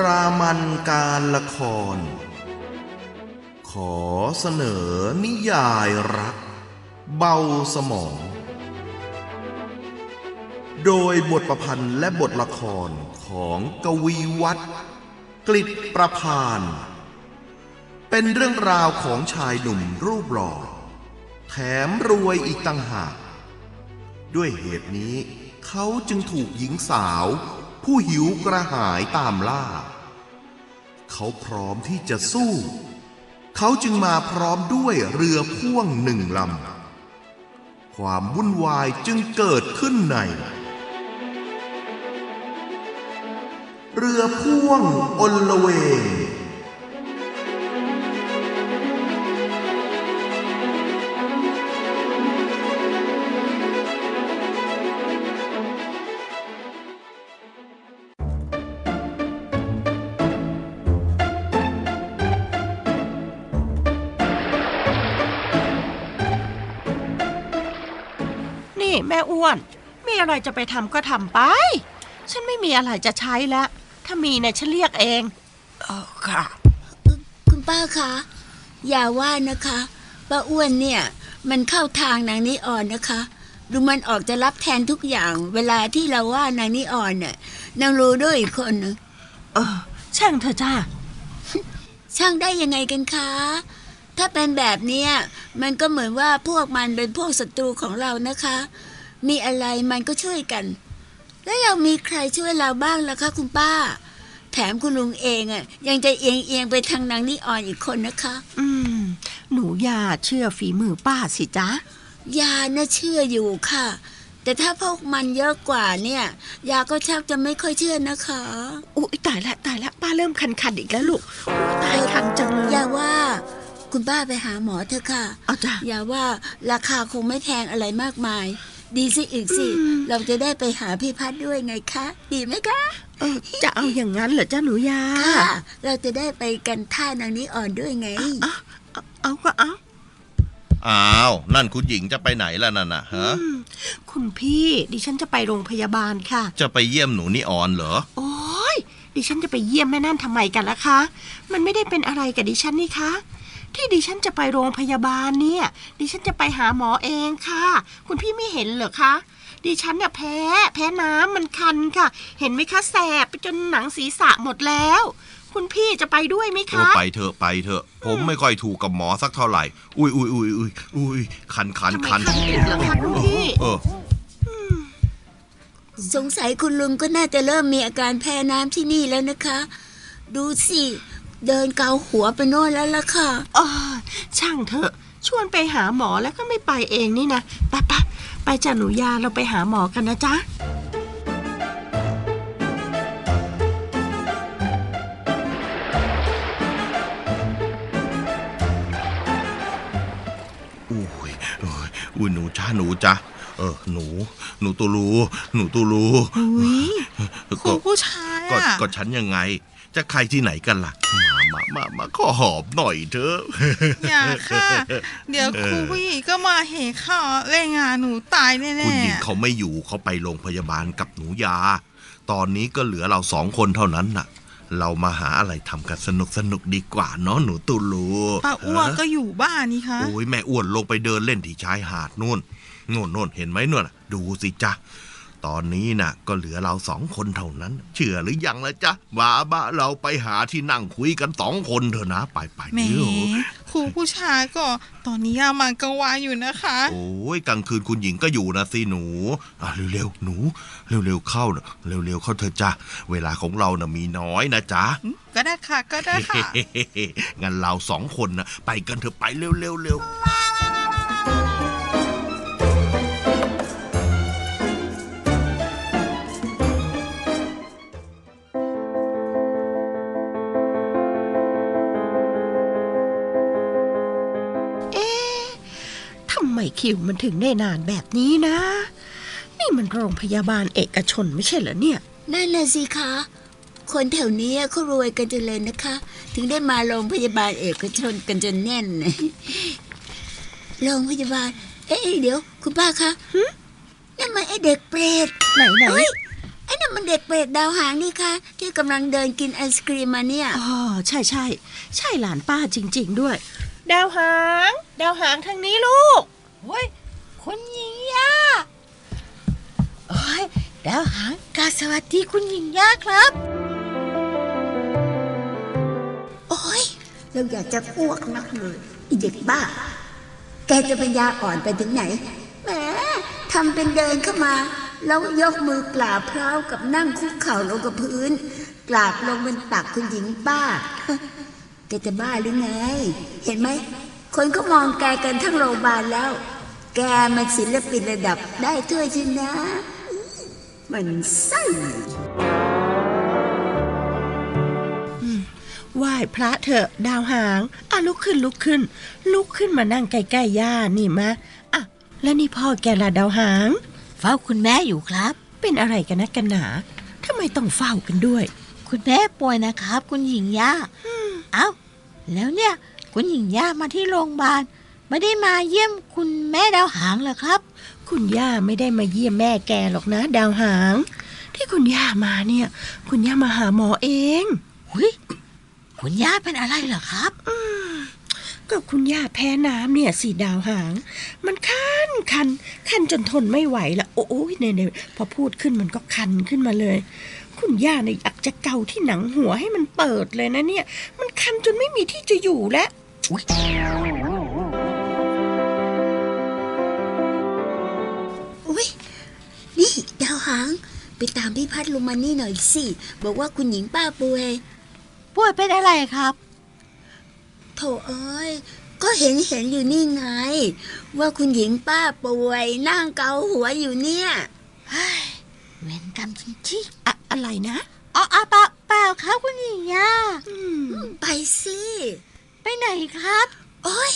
รามันการละคร ขอเสนอนิยายรัก เบาสมอง โดยบทประพันธ์และบทละครของกวีวัตรกลิตประพาน เป็นเรื่องราวของชายหนุ่มรูปหล่อ แถมรวยอีกต่างหาก ด้วยเหตุนี้เขาจึงถูกหญิงสาว ผู้หิวกระหายตามล่า เขาพร้อมที่จะสู้ เขาจึงมาพร้อมด้วยเรือพ่วงหนึ่งลำ ความวุ่นวายจึงเกิดขึ้นใน เรือพ่วงอลลเวง อ้วน มีอะไรจะไปทำก็ทำไป ฉันไม่มีอะไรจะใช้แล้ว ถ้ามีเนี่ยฉันเรียกเองเออค่ะ คุณป้าคะอย่าว่านะคะป้าอ้วนเนี่ยมันเข้าทางนางนิอ่อนนะคะ ดูมันออกจะรับแทนทุกอย่าง เวลาที่เราว่านางนิอ่อนเนี่ยนางรู้ด้วยอีกคนหนึงเออ ช่างเธอะจ้า ช่างได้ยังไงกันคะ ถ้าเป็นแบบเนี้ยมันก็เหมือนว่าพวกมันเป็นพวกศัตรูของเรานะคะ มีอะไรมันก็ช่วยกัน แล้วเรามีใครช่วยเราบ้างล่ะคะคุณป้า แถมคุณลุงเองอะ ยังจะเอียงเอียงๆไปทางนางนิอ่อนอีกคนนะคะ อืม หนูอย่าเชื่อฝีมือป้าสิจ๊ะยาน่ะเชื่ออยู่ค่ะ แต่ถ้าพวกมันเยอะกว่าเนี่ยยาก็ชักจะไม่ค่อยเชื่อนะคะอุ๊ยตายละตายละป้าเริ่มคันคันๆอีกแล้วลูกอุ๊ยตายคันจังเลยอย่าว่า คุณป้าไปหาหมอเถอะค่ะเอาจ้ะอย่าว่าราคาคงไม่แพงอะไรมากมาย ดีสิอีกสิอืมเราจะได้ไปหาพี่พัดด้วยไงคะ ดีไหมคะเออจะเอาอย่างนั้นเหรอจ้าหนูยาค่ะเราจะได้ไปกันท่านางนี้อ่อนด้วยไง เอาเอาเอาก็เอาอ้าว นั่นคุณหญิงจะไปไหนล่ะนั่นน่ะฮะอืมคุณพี่ดิฉันจะไปโรงพยาบาลค่ะ จะไปเยี่ยมหนูนี่ออนเหรอ โอ้ยดิฉันจะไปเยี่ยมแม่นั่นทำไมกันล่ะคะ มันไม่ได้เป็นอะไรกับดิฉันนี่คะ ที่ดิฉันจะไปโรงพยาบาลเนี่ย ดิฉันจะไปหาหมอเองค่ะ คุณพี่ไม่เห็นเหรอคะดิฉันเนี่ยแพ้ แพ้น้ำมันคันค่ะ เห็นไหมคะแสบไปจนหนังศีรษะหมดแล้ว คุณพี่จะไปด้วยไหมเออคะไปเถอะไปเถอะ ผมไม่ค่อยถูกกับหมอสักเท่าไหร่ อุ้ยอุ้ยอุ้ยอุ้ยอุ้ยคันคันทำไมคันคันอีกเหรอคะคุณพี่เออสงสัยคุณลุงก็น่าจะเริ่มมีอาการแพ้น้ำที่นี่แล้วนะคะ ดูสิ เดินเกาหัวไปโน่นแล้วล่ะค่ะเออช่างเถอะ ชวนไปหาหมอแล้วก็ไม่ไปเองนี่นะไปไปไปจ้ะหนูยาเราไปหาหมอกันนะจ๊ะอุ้ยอุ้ยอุ้ยหนูจ้าหนูจ้าเออหนู หนูตูรูหนูตูรูอุ้ยครูก็ผู้ชายก็อะก็ฉันยังไง จะใครที่ไหนกันล่ะมามา มา มาขอหอมหน่อยเถอะ อย่าค่ะ เดี๋ยวครูผู้หญิงก็มาเห็นข้าวเล่นงานหนูตายแน่คุณหญิงเขาไม่อยู่เขาไปโรงพยาบาลกับหนูยา ตอนนี้ก็เหลือเราสองคนเท่านั้นน่ะ เรามาหาอะไรทำกันสนุกสนุกดีกว่าเนาะหนูตูรูๆป้าอ้วนก็อยู่บ้านนี่คะโอ้ยแม่อ้วนลงไปเดินเล่นที่ชายหาดนู่นนู่นนู่นเห็นไหมนู่นน่ะดูสิจ๊ะ ตอนนี้น่ะ ก็เหลือเราสองคนเท่านั้น เชื่อหรือยังละจ๊ะว่าบ้าเราไปหาที่นั่งคุยกันสองคนเถอะนะไปไปแหมเดี๋ยวครูผู้ชายก็ตอนนี้ยามันกังวานอยู่นะคะ โอ้ยกลางคืนคุณหญิงก็อยู่นะสิหนูอะเร็วๆหนู เร็วๆเข้าน่ะเร็วๆเข้าเถอะจ้ะเวลาของเราน่ะมีน้อยนะจ๊ะก็ได้ค่ะก็ได้ค่ะงั้นเราสองคนนะไปกันเถอะไปเร็วเร็วเร็วทำไมคิวมันถึงได้นานแบบนี้นะ นี่มันโรงพยาบาลเอกชนไม่ใช่เหรอเนี่ย นั่นน่ะสิคะ คนแถวนี้เขารวยกันจังเลยนะคะ ถึงได้มาโรงพยาบาลเอกชนกันจนแน่น โรงพยาบาล เอ๊ะเดี๋ยว คุณป้าคะนี่มันเด็กเปรตไหนไหนเฮ้ยไอ้นั่นมันเด็กเปรตดาวหางนี่คะที่กำลังเดินกินไอศครีมมาเนี่ยอ๋อใช่ใช่ใช่หลานป้าจริง ๆ ด้วย ดาวหาง ดาวหางทางนี้ลูก โอ้ยคุณหญิงยาโอ้ยดาวหางกาสวัสดีคุณหญิงยาครับ โอ้ยเราอยากจะอ้วกนักเลยไอเด็กบ้า แกจะปัญญาอ่อนไปถึงไหนแหมทำเป็นเดินเข้ามา แล้วยกมือกราบพร้าวกับนั่งคุกเข่าลงกับพื้น กราบลงบนตักคุณหญิงป้า แกจะบ้าหรือไง เห็นไหม คนก็มองแกกันทั้งโรงพยาบาลแล้ว แกมันศิลปินระดับได้ถ้วยชนะ มันไส้ไหว้พระเถอะดาวหางอะลุกขึ้นลุกขึ้น ลุกขึ้นมานั่งใกล้ๆย่านี่มะอะแล้วนี่พ่อแกล่ะดาวหาง เฝ้าคุณแม่อยู่ครับ เป็นอะไรกันนะกันหนาทำไมต้องเฝ้ากันด้วย คุณแม่ป่วยนะครับ คุณหญิงย่าเอ้าแล้วเนี่ย คุณหญิงย่ามาที่โรงพยาบาล ไม่ได้มาเยี่ยมคุณแม่ดาวหางเหรอครับ คุณย่าไม่ได้มาเยี่ยมแม่แกหรอกนะ ดาวหาง ที่คุณย่ามาเนี่ย คุณย่ามาหาหมอเองหุยคุณย่าเป็นอะไรเหรอครับก็คุณย่าแพ้น้ำเนี่ยสีดาวหาง มันคันคันคันจนทนไม่ไหวละโอ้ยเนี่ยเนี่ยพอพูดขึ้นมันก็คันขึ้นมาเลย คุณย่าเนี่ยอยากจะเกาที่หนังหัวให้มันเปิดเลยนะเนี่ย มันคันจนไม่มีที่จะอยู่แล้ว หาง ไปตามพี่พัดลงมานี่หน่อยสิ บอกว่าคุณหญิงป้าป่วย ป่วยเป็นอะไรครับ โถเอ้ย ก็เห็นเห็นอยู่นี่ไง ว่าคุณหญิงป้าป่วย นั่งเกาหัวอยู่เนี่ยเวรกรรมจริงอะอะไรนะๆอ๋ออ๋อเปล่าเปล่าครับคุณหญิงย่าอืมไปสิ ไปไหนครับ โอ้ย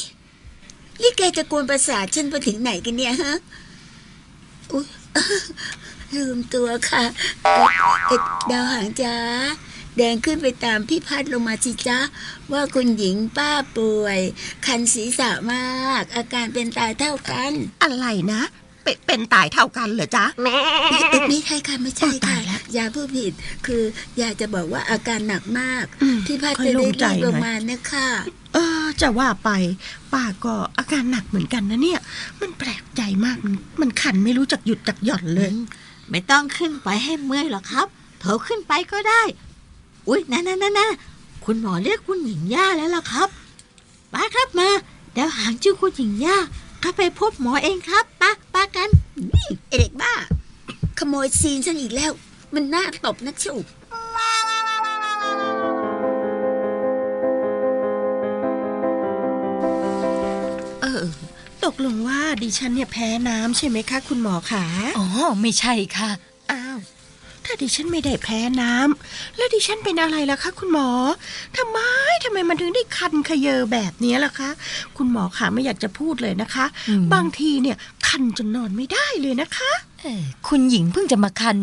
นี่แกจะกวนประสาทฉันไปถึงไหนกันเนี่ยฮะ อุ้ย ลืมตัวค่ะเอ่อเอ็ดดาวหางจ้าเดินขึ้นไปตามพี่พัดลงมาสิจ้าว่าคุณหญิงป้าป่วย คันศีรษะมาก อาการเป็นตายเท่ากัน อะไรนะเป็นเป็นตายเท่ากันเหรอจ๊ะไม่ใช่ค่ะไม่ใช่โอ้ตาค่ะยแล้วยาผู้ผิด คืออยากจะบอกว่าอาการหนักมากอืมพี่พัดค่อยจะโล่ได้งใจรีบหน่ลอยงมานะคะเออจะว่าไป ป้าก็อาการหนักเหมือนกันนะเนี่ย มันแปลกใจมากมันมันคันไม่รู้จักหยุดจักหย่อนเลย ไม่ต้องขึ้นไปให้เมื่อยหรอกครับเถอขึ้นไปก็ได้ อุ๊ยนั่นนั่นนั่นคุณหมอเรียกคุณหญิงย่าแล้วล่ะครับป้าครับมาเดี๋ยวหางชื่อคุณหญิงย่าข้าไปพบหมอเองครับป้าป้ากันนี่ไอเด็กบ้า ขโมยซีนฉันอีกแล้ว มันน่าตบนักเชียวเออ ตกลงว่าดิฉันเนี่ยแพ้น้ำใช่ไหมคะ คุณหมอขาอ๋อ ไม่ใช่ค่ะ อ้าว ถ้าดิฉันไม่ได้แพ้น้ำแล้วดิฉันเป็นอะไรล่ะคะคุณหมอทำไมทำไมมันถึงได้คันขยเยอแบบนี้ล่ะคะ คุณหมอขาไม่อยากจะพูดเลยนะคะอืมบางทีเนี่ยคันจนนอนไม่ได้เลยนะคะเอ่อคุณหญิงเพิ่งจะมาคัน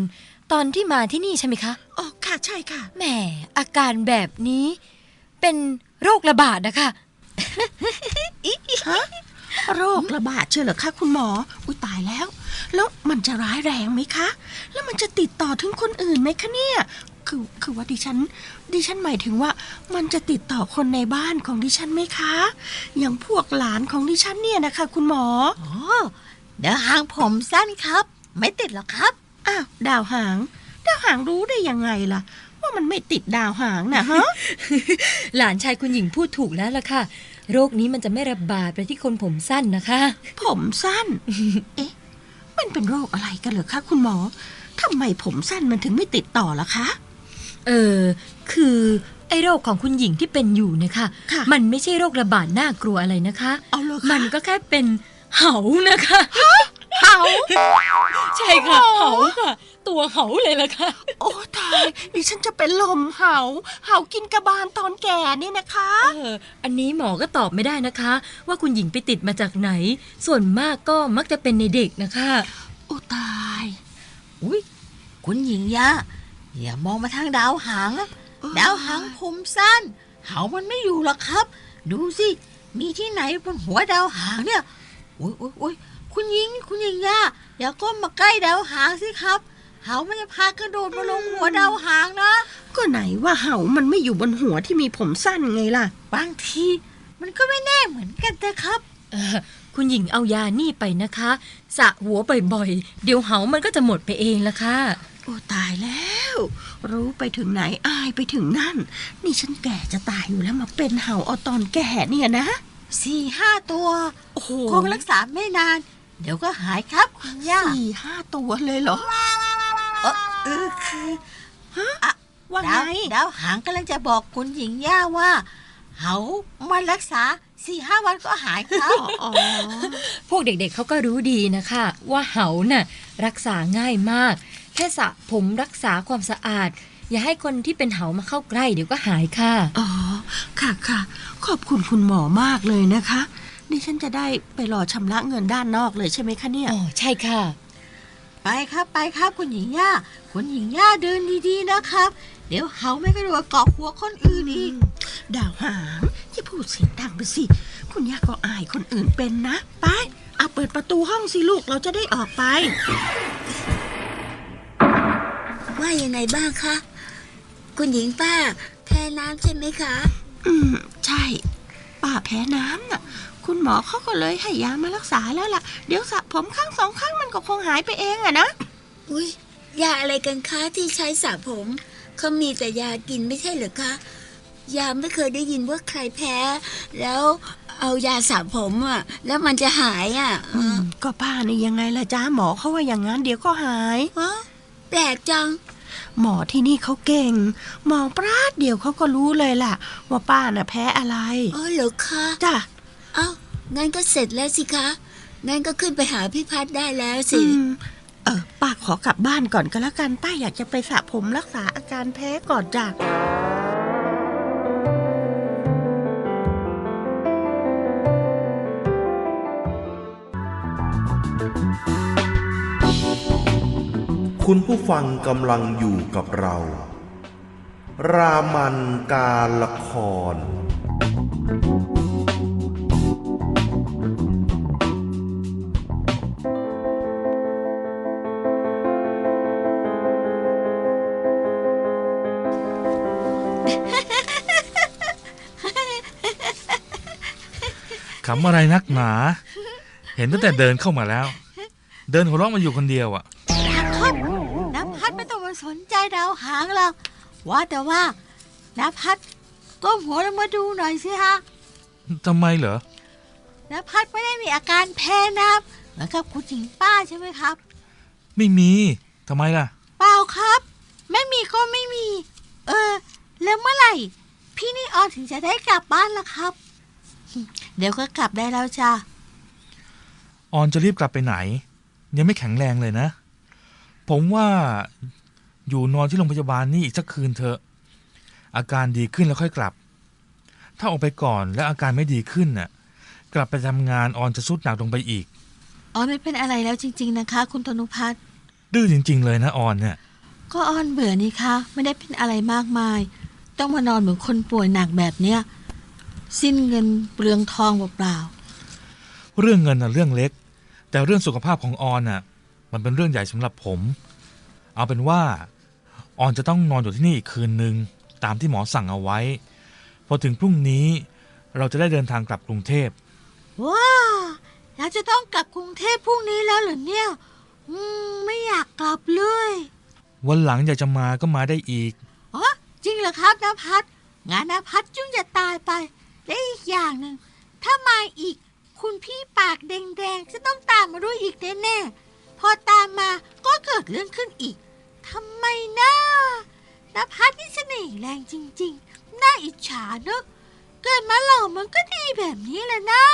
ตอนที่มาที่นี่ใช่ไหมคะอ๋อค่ะใช่ค่ะแหมอาการแบบนี้ เป็นโรคระบาดนะคะฮะ โรคระบาดเชื่อเหรอคะคุณหมอ อุ้ยตายแล้ว แล้วมันจะร้ายแรงไหมคะ แล้วมันจะติดต่อถึงคนอื่นไหมคะเนี่ย คือคือว่าดิฉัน ดิฉันหมายถึงว่า มันจะติดต่อคนในบ้านของดิฉันไหมคะ อย่างพวกหลานของดิฉันเนี่ยนะคะ คุณหมอ อ๋อ เดี๋ยวหางผมสั้นครับ ไม่ติดหรอกครับ อ้าวดาวหาง ดาวหางรู้ได้ยังไงล่ะว่ามันไม่ติดดาวหางนะฮะ หลานชายคุณหญิงพูดถูกแล้วล่ะค่ะ โรคนี้มันจะไม่ระบาดไปที่คนผมสั้นนะคะ ผมสั้น เอ๊ะ มันเป็นโรคอะไรกันเหรอคะคุณหมอทำไมผมสั้นมันถึงไม่ติดต่อล่ะคะ เออ คือไอ้โรคของคุณหญิงที่เป็นอยู่เนะคะค่ะมันไม่ใช่โรคระบาดน่ากลัวอะไรนะคะเอาเลยมันก็แค่เป็นเหานะคะ เห่าใช่ค่ะเหาค่ะ ตัวเหาเลยล่ะค่ะ โอ้ตายดิฉันจะเป็นลมเห่าเห่ากินกระบาลตอนแก่เนี่ยนะคะเอออันนี้หมอก็ตอบไม่ได้นะคะ ว่าคุณหญิงไปติดมาจากไหน ส่วนมากก็มักจะเป็นในเด็กนะคะ โอ้ตายอุ้ยคุณหญิงย่าอย่ามองมาทางดาวหางนะดาวหางผมสั้น เหามันไม่อยู่หรอกครับ ดูสิมีที่ไหนบนหัวดาวหางเนี่ยอุ้ยอุ้ยอุ้ย คุณหญิง คุณหญิงย่าอย่าก้มมาใกล้ดาวหางสิครับ เหามันจะพากระโดดมาลงหัวดาวหางนะ ก็ไหนว่าเหามันไม่อยู่บนหัวที่มีผมสั้นไงล่ะ บางที มันก็ไม่แน่เหมือนกันนะครับ เออ คุณหญิงเอายานี่ไปนะคะสระหัวบ่อยๆ เดี๋ยวเหามันก็จะหมดไปเองละค่ะ โอ้ตายแล้ว รู้ไปถึงไหนอายไปถึงนั่น นี่ฉันแก่จะตายอยู่แล้วมาเป็นเห่าเอาตอนแก่เนี่ยนะสี่ห้าตัว โอ้โห คงรักษาไม่นาน เดี๋ยวก็หายครับคุณย่าสี่ห้าตัวเลยเหรอเออเออคืออะว่าไงดาวดาวหางกำลังจะบอกคุณหญิงย่าว่าเหามารักษาสี่ห้าวันก็หายครับอ๋อพวกเด็กๆเขาก็รู้ดีนะคะ ว่าเหาน่ะรักษาง่ายมาก แค่สระผมรักษาความสะอาด อย่าให้คนที่เป็นเหามาเข้าใกล้เดี๋ยวก็หายค่ะ อ๋อ ค่ะค่ะ ขอบคุณคุณหมอมากเลยนะคะ นี่ฉันจะได้ไปรอชำระเงินด้านนอกเลยใช่ไหมคะเนี่ย อ๋อ ใช่ค่ะ ไปครับไปครับคุณหญิงย่า คุณหญิงย่าเดินดีๆนะครับ เดี๋ยวเหาไม่กระโดดเกาะหัวคนอื่นอีก ดาวหางอย่าพูดเสียงดังไปสิ คุณย่าก็อายคนอื่นเป็นนะ ไปเอาเปิดประตูห้องสิลูกเราจะได้ออกไป ว่ายังไงบ้างคะ คุณหญิงป้า แพ้น้ำใช่ไหมคะ อืม ใช่ ป้าแพ้น้ำน่ะ คุณหมอเขาก็เลยให้ยามารักษาแล้วล่ะ เดี๋ยวสระผมข้างสองข้างมันก็คงหายไปเองอะนะ อุ้ยยาอะไรกันคะที่ใช้สระผมเขามีแต่ยากินไม่ใช่เหรอคะ ยาไม่เคยได้ยินว่าใครแพ้ แล้วเอายาสระผมอะ แล้วมันจะหายอะอืมก็ป้านี่ยังไงล่ะจ้าหมอเขาว่าอย่างนั้นเดี๋ยวก็หายฮะแปลกจัง หมอที่นี่เขาเก่ง มองปราดเดียวเขาก็รู้เลยล่ะ ว่าป้าน่ะแพ้อะไรอ๋อเหรอคะจ้ะเอ้างั้นก็เสร็จแล้วสิคะ งั้นก็ขึ้นไปหาพี่พัดได้แล้วสิอืมเออป้าขอกลับบ้านก่อนก็แล้วกัน ป้าอยากจะไปสระผมรักษาอาการแพ้ก่อนจ้ะคุณผู้ฟังกำลังอยู่กับเรา รามันการละคร ขำอะไรนักหนา เห็นตั้งแต่เดินเข้ามาแล้ว เดินหัวเราะมาอยู่คนเดียวอะครับน้ำพัดไม่ต้องมาสนใจดาวหางหรอกว่าแต่ว่าน้ำพัดก้มหัวลงมาดูหน่อยสิฮะทำไมเหรอน้ำพัดไม่ได้มีอาการแพ้น้ำเหมือนกับคุณหญิงป้าใช่ไหมครับ ไม่มีทำไมล่ะ เปล่าครับ ไม่มีก็ไม่มี เออ แล้วเมื่อไหร่ พี่นี่ออนถึงจะได้กลับบ้านล่ะครับ เดี๋ยวก็กลับได้แล้วจ้าออนจะรีบกลับไปไหน ยังไม่แข็งแรงเลยนะ ผมว่าอยู่นอนที่โรงพยาบาลนี่อีกสักคืนเถอะ อาการดีขึ้นแล้วค่อยกลับ ถ้าออกไปก่อนแล้วอาการไม่ดีขึ้นน่ะ กลับไปทำงานออนจะสุดหนักลงไปอีก ออนไม่เป็นอะไรแล้วจริง ๆ นะคะ คุณธนุพัฒน์ดื้อจริง ๆ เลยนะออนเนี่ยก็ออนเบื่อนี่คะไม่ได้เป็นอะไรมากมาย ต้องมานอนเหมือนคนป่วยหนักแบบเนี้ยสิ้นเงินเปลืองทองเปล่าเรื่องเงินน่ะเรื่องเล็ก แต่เรื่องสุขภาพของออนน่ะ มันเป็นเรื่องใหญ่สำหรับผม เอาเป็นว่า ออนจะต้องนอนอยู่ที่นี่อีกคืนหนึ่งตามที่หมอสั่งเอาไว้ พอถึงพรุ่งนี้เราจะได้เดินทางกลับกรุงเทพๆว้าเราจะต้องกลับกรุงเทพพรุ่งนี้แล้วเหรอเนี่ย อืม ไม่อยากกลับเลย วันหลังอยากจะมาก็มาได้อีกอ๋อจริ งเหรอครับนภัสงานนภัสจุ้งจะตายไป และอีกอย่างหนึ่งถ้ามาอีก คุณพี่ปากแดงๆจะต้องตามมาด้วยอีกแน่ๆพอตามมาก็เกิดเรื่องขึ้นอีกทำไมนะนภัสนี่เสน่ห์แรงจริงๆน่าอิจฉาเนอะเกิดมาหล่อมันก็ดีแบบนี้แหละนะ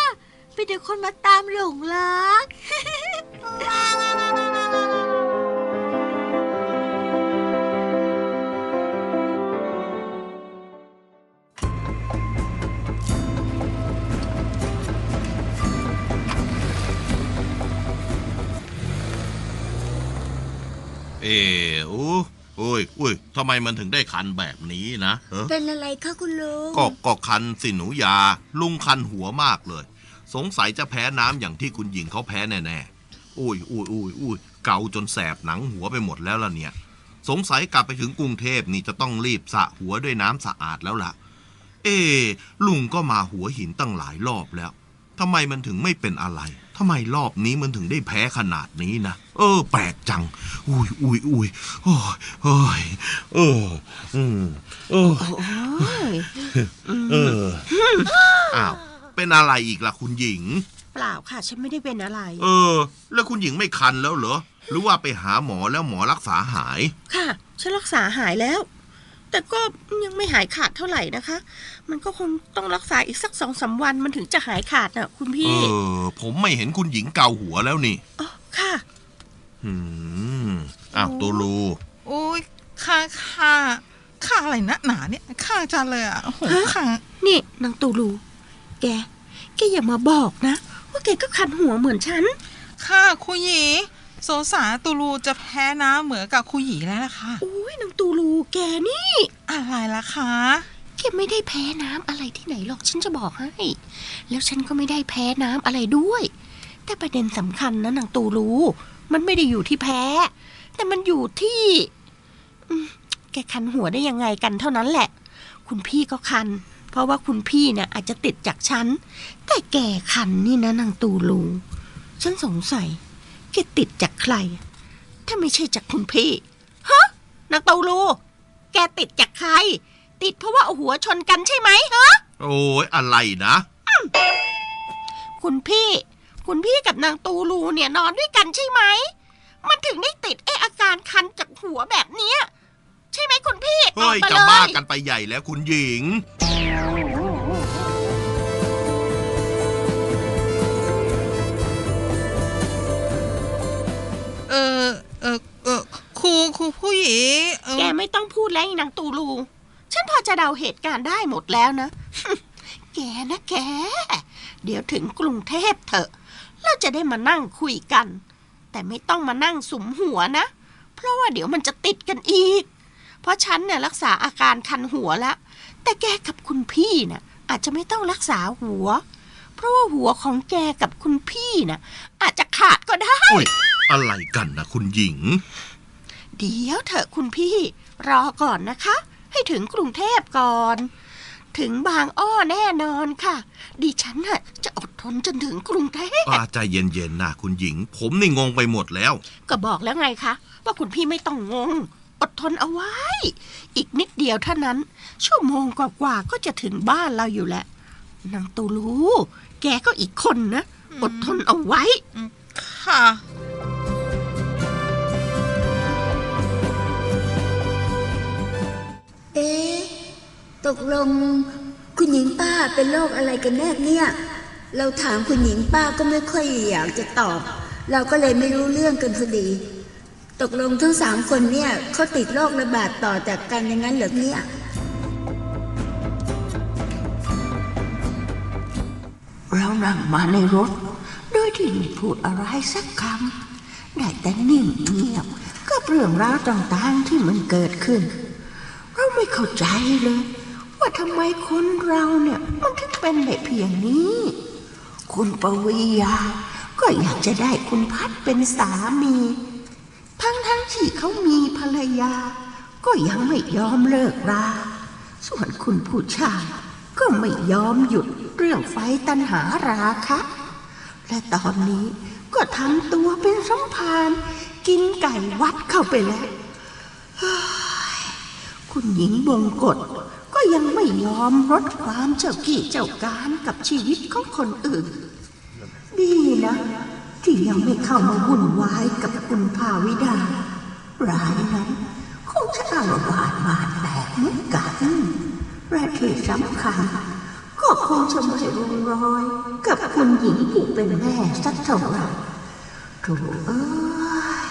ไปเดี๋ยวคนมาตามหลงรัก เอออู้อุ้ยอุ้ยทำไมมันถึงได้คันแบบนี้นะเออเป็นอะไรคะคุณลุงก็ก็คันสิหนูยา ลุงคันหัวมากเลย สงสัยจะแพ้น้ำอย่างที่คุณหญิงเขาแพ้แน่ๆอุ้ยอุ้ยอุ้ยอุ้ยเกาจนแสบหนังหัวไปหมดแล้วล่ะเนี่ย สงสัยกลับไปถึงกรุงเทพนี่จะต้องรีบสระหัวด้วยน้ำสะอาดแล้วล่ะ เอ๊ะลุงก็มาหัวหินตั้งหลายรอบแล้ว ทำไมมันถึงไม่เป็นอะไรทำไมรอบนี้มันถึงได้แพ้ขนาดนี้นะ เออ แปลกจัง อุ้ยอุ้ยอุ้ยโอ้ยโอ้ยเออ อืมเออโอ้ยเอออ้าว เป็นอะไรอีกล่ะคุณหญิง เปล่าค่ะ ฉันไม่ได้เป็นอะไร เออ แล้วคุณหญิงไม่คันแล้วเหรอ หรือว่าไปหาหมอแล้วหมอรักษาหาย ค่ะ ฉันรักษาหายแล้ว แต่ก็ยังไม่หายขาดเท่าไหร่นะคะ มันก็คงต้องรักษาอีกสักสองสามวันมันถึงจะหายขาดน่ะ คุณเอพี่อผมไม่เห็นคุณหญิงเกาหัวแล้วนี่อ๋อค่ะ อืมอ้าวตูลูโอ้ยข้าข้าข้าอะไรนักหนาเนี่ยข้าจังเลยอะโอ้โหข้านี่นางตูลูแก แกอย่ามาบอกนะ ว่าแกก็คันหัวเหมือนฉันข้าคุยหยี โซสาตูรูจะแพ้น้ำเหมือนกับคุยหยีแล้วล่ะค่ะโอ้ยนางตูลูแกนี่ อะไรล่ะคะแกไม่ได้แพ้น้ำอะไรที่ไหนหรอกฉันจะบอกให้ แล้วฉันก็ไม่ได้แพ้น้ำอะไรด้วย แต่ประเด็นสำคัญนะนางตูรู้มันไม่ได้อยู่ที่แพ้ แต่มันอยู่ที่อืมแกคันหัวได้ยังไงกันเท่านั้นแหละ คุณพี่ก็คัน เพราะว่าคุณพี่เนี่ยอาจจะติดจากฉัน แต่แกคันนี่นะนางตูรู้ฉันสงสัย แกติดจากใคร ถ้าไม่ใช่จากคุณพี่ ฮะนางตูรู้แกติดจากใคร ติดเพราะว่าเอาหัวชนกันใช่ไหมฮะ โอ้ยอะไรนะ คุณพี่ คุณพี่กับนางตูลูเนี่ยนอนด้วยกันใช่ไหม มันถึงได้ติดไออาการคันจากหัวแบบเนี้ย ใช่ไหมคุณพี่ตอเฮ้บยมาจะเลบ้าย กันไปใหญ่แล้วคุณหญิง เออเออเออครูครูผู้หญิงเออแกไม่ต้องพูดแล้วไอ้นางตูลู ฉันพอจะเดาเหตุการณ์ได้หมดแล้วนะ แกนะแก เดี๋ยวถึงกรุงเทพเถอะ เราจะได้มานั่งคุยกัน แต่ไม่ต้องมานั่งสุมหัวนะ เพราะว่าเดี๋ยวมันจะติดกันอีก เพราะฉันเนี่ยรักษาอาการคันหัวแล้ว แต่แกกับคุณพี่น่ะ อาจจะไม่ต้องรักษาหัว เพราะว่าหัวของแกกับคุณพี่น่ะ อาจจะขาดก็ได้ อุ้ย อะไรกันนะคุณหญิง เดี๋ยวเถอะคุณพี่ รอก่อนนะคะ ให้ถึงกรุงเทพก่อน ถึงบางอ้อแน่นอนค่ะ ดิฉันน่ะจะอดทนจนถึงกรุงเทพอาใจเย็นๆนะคุณหญิง ผมนี่งงไปหมดแล้ว ก็บอกแล้วไงคะ ว่าคุณพี่ไม่ต้องงง อดทนเอาไว้ อีกนิดเดียวเท่านั้น ชั่วโมงกว่าๆก็จะถึงบ้านเราอยู่แล้วนางตูลู แกก็อีกคนนะ อดทนเอาไว้ ค่ะ เอ๊ะตกลงคุณหญิงป้าเป็นโรคอะไรกันแน่เนี่ย เราถามคุณหญิงป้าก็ไม่ค่อยอยากจะตอบ เราก็เลยไม่รู้เรื่องกันพอดี ตกลงทั้งสามคนเนี่ยเขาติดโรคระบาดต่อจากกันอย่างนั้นเหรอเนี่ยเรานั่งมาในรถ โดยที่ไม่พูดอะไรสักคำได้แต่นิ่งเงียบกับเรื่องราวต่างๆที่มันเกิดขึ้น ไม่เข้าใจเลย ว่าทำไมคนเราเนี่ยมันถึงเป็นได้เพียงนี้ คุณปวียา ก็อยากจะได้คุณพัดเป็นสามี ทั้งทั้งๆที่เขามีภรรยา ก็ยังไม่ยอมเลิกรา ส่วนคุณผู้ชายก็ไม่ยอมหยุดเรื่องไฟตันหาราคะ และตอนนี้ก็ทำตัวเป็นสมภารกินไก่วัดเข้าไปแล้ว คุณหญิงบงกฎก็ยังไม่ยอมลดความเจ้ากี้เจ้าการกับชีวิตของคนอื่น ดีนะ ที่ยังไม่เข้ามาวุ่นวายกับคุณภาวิดารายนั้นคงจะอาละวาดบาดแตกเหมือนกันและที่สำคัญก็คงจะไม่ลงรอย กับคุณหญิงผู้เป็นแม่สักเท่าไหร่โถูเอ้ย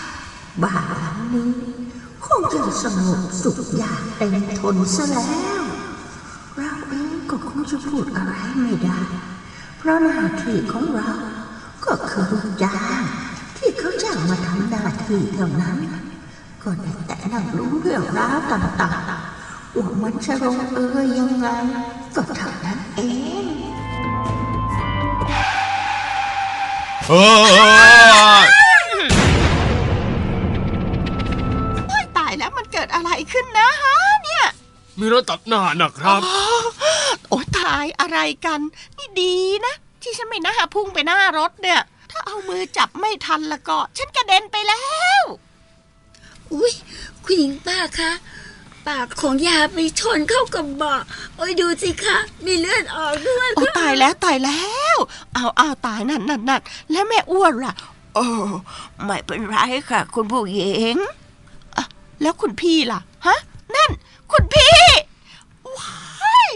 บ้านหลังนี้ คงจะสงบสุขอย่างเต็มทนซะแล้ว เราเองก็คงจะพูดอะไรไม่ได้ เพราะหน้าที่ของเรา ก็คือลูกจ้างที่เขาจ้างมาทำหน้าที่เท่านั้น ก็ได้แต่นั่งรู้เรื่องราวต่างๆว่ามันจะลงเอยยังไงก็เท่านั้นเองเออ มีรถตัดหน้านะครับ โอ้ตายอะไรกัน นี่ดีนะ ที่ฉันไม่น่าพุ่งไปหน้ารถเนี่ย ถ้าเอามือจับไม่ทันแล้วก็ ฉันกระเด็นไปแล้ว อุ้ยคุณหญิงป้าคะปากของยาไปชนเข้ากับเบาะโอ้ยดูสิคะ มีเลือดออกด้วยโอ้ตายแล้วตายแล้ว เอาเอาตายนั่นนั่นนั่นแล้วแม่อ้วนล่ะ โอ้ไม่เป็นไรค่ะ คุณผู้หญิงอะแล้วคุณพี่ล่ะ ฮะ นั่น คุณพี่ว้าย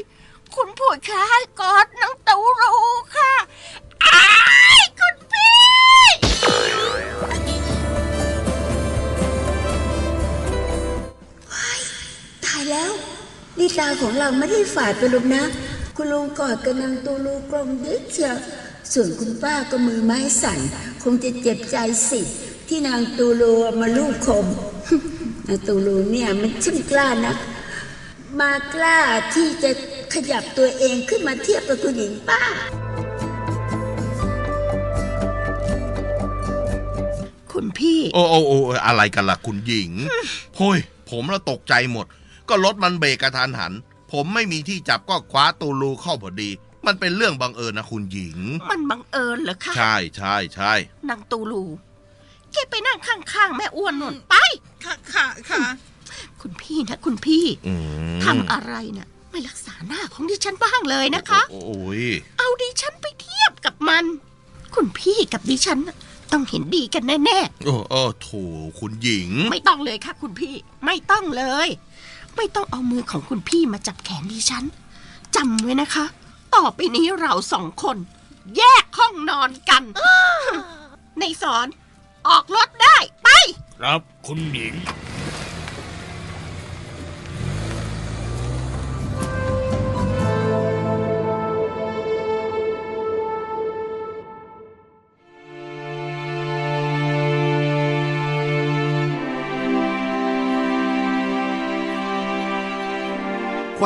คุณผู้ชายกอดน้องตูรูค่ะอ้ายคุณพี่ ตายแล้ว นี่ตาของเราไม่ได้ฝาดไปหรอกนะ คุณลุงกอดกับนางตูลูกลมดิเชียวส่วนคุณป้าก็มือไม้สั่น คงจะเจ็บใจสิ ที่นางตูลูมาลูบคม นางตูลูเนี่ยมันช่างกล้านะ มากล้าที่จะขยับตัวเองขึ้นมาเทียบกับคุณหญิงป้า คุณพี่ โอ้โอ้โอ้อะไรกันล่ะคุณหญิงโฮ้ยผมละตกใจหมด ก็รถมันเบรกกระทันหัน ผมไม่มีที่จับก็คว้าตูรูเข้าพอดี มันเป็นเรื่องบังเอิญนะคุณหญิง มันบังเอิญเหรอคะใช่ใช่ใช่นางตูลูแกไปนั่งข้างๆแม่อ้วนนุ่นไป ค่ะค่ะค่ะ คุณพี่นะคุณพี่อืมทำอะไรน่ะไม่รักษาหน้าของดิฉันบ้างเลยนะคะโอ้ยเอาดิฉันไปเทียบกับมัน คุณพี่กับดิฉันน่ะต้องเห็นดีกันแน่โอ้โอ้โถคุณหญิงๆไม่ต้องเลยค่ะ คุณพี่ ไม่ต้องเลย ไม่ต้องเอามือของคุณพี่มาจับแขนดิฉันจำไว้นะคะ ต่อไปนี้เราสองคน แยกห้องนอนกัน ในสอน ออกรถได้ ไป ครับคุณหญิง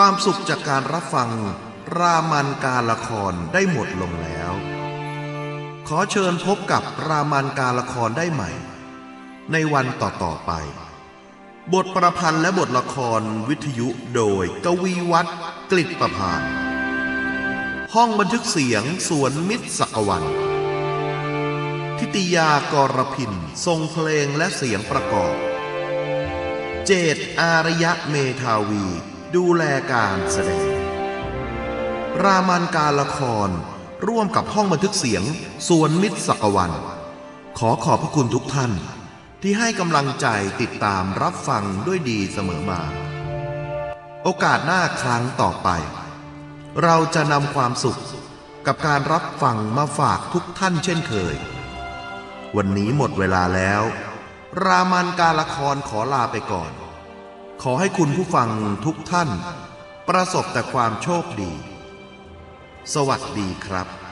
ความสุขจากการรับฟัง รามันการละครได้หมดลงแล้ว ขอเชิญพบกับรามันการละครได้ใหม่ ในวันต่อๆไป บทประพันธ์และบทละครวิทยุโดยกวีวัตรกลิตประพานห้องบันทึกเสียงสวนมิตรสักวัน ทิติยากรพินทรงเพลงและเสียงประกอบ เจตอารยะเมธาวี ดูแลการแสดง รามันการละครร่วมกับห้องบันทึกเสียงสวนมิตรสักวัน ขอขอบพระคุณทุกท่าน ที่ให้กำลังใจติดตามรับฟังด้วยดีเสมอมา โอกาสหน้าครั้งต่อไป เราจะนำความสุขกับการรับฟังมาฝากทุกท่านเช่นเคย วันนี้หมดเวลาแล้ว รามันการละครขอลาไปก่อน ขอให้คุณผู้ฟังทุกท่าน ประสบแต่ความโชคดี สวัสดีครับ